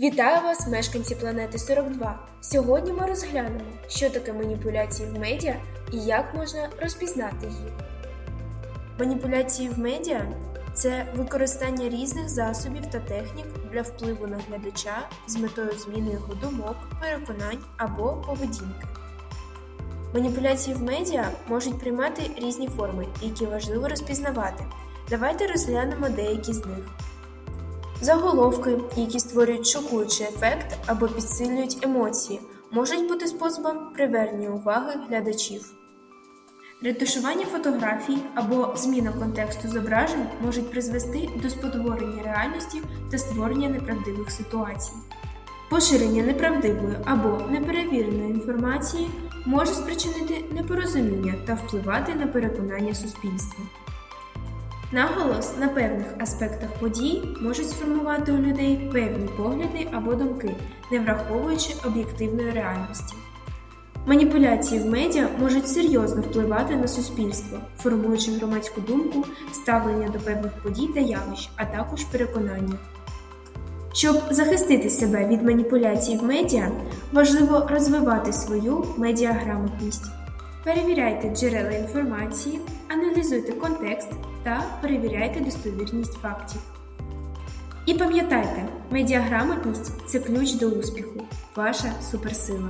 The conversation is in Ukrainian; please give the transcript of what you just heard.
Вітаю вас, мешканці планети 42. Сьогодні ми розглянемо, що таке маніпуляції в медіа і як можна розпізнати їх. Маніпуляції в медіа це використання різних засобів та технік для впливу на глядача з метою зміни його думок, переконань або поведінки. Маніпуляції в медіа можуть приймати різні форми, які важливо розпізнавати. Давайте розглянемо деякі з них. Заголовки, які створюють шокуючий ефект або підсилюють емоції, можуть бути способом привернення уваги глядачів. Ретушування фотографій або зміна контексту зображень можуть призвести до спотворення реальності та створення неправдивих ситуацій. Поширення неправдивої або неперевіреної інформації може спричинити непорозуміння та впливати на переконання суспільства. Наголос на певних аспектах подій можуть сформувати у людей певні погляди або думки, не враховуючи об'єктивної реальності. Маніпуляції в медіа можуть серйозно впливати на суспільство, формуючи громадську думку, ставлення до певних подій та явищ, а також переконання. Щоб захистити себе від маніпуляцій в медіа, важливо розвивати свою медіаграмотність. Перевіряйте джерела інформації, аналізуйте контекст та перевіряйте достовірність фактів. І пам'ятайте, медіаграмотність це ключ до успіху, ваша суперсила.